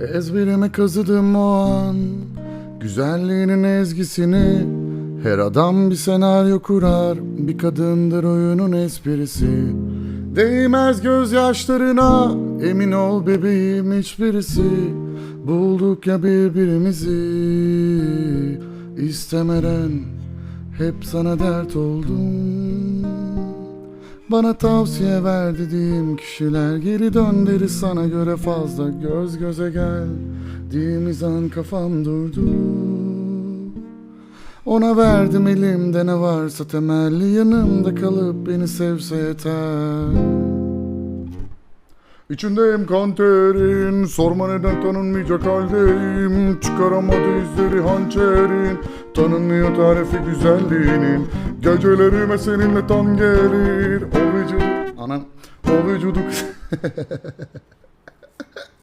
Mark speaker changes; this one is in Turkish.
Speaker 1: Ezberime kazıdım o an Güzelliğinin ezgisini Her adam bir senaryo kurar. Bir kadındır oyunun esprisi Değmez gözyaşlarına. Emin ol bebeğim hiçbirisi Bulduk ya birbirimizi. İstemeden Hep sana dert oldum bana tavsiye ver dediğim kişiler. Geri dön sana göre fazla Göz göze gel. Diğimiz an kafam durdu. Ona verdim elimde ne varsa temelli. Yanımda kalıp beni sevse yeter. İçindeyim kanterin Sorma neden tanınmayacak haldeyim. Çıkaramadı izleri hançerin. Tanınmıyor tarifi güzelliğinin. Gecelerime seninle tam gelir Anam O vücudu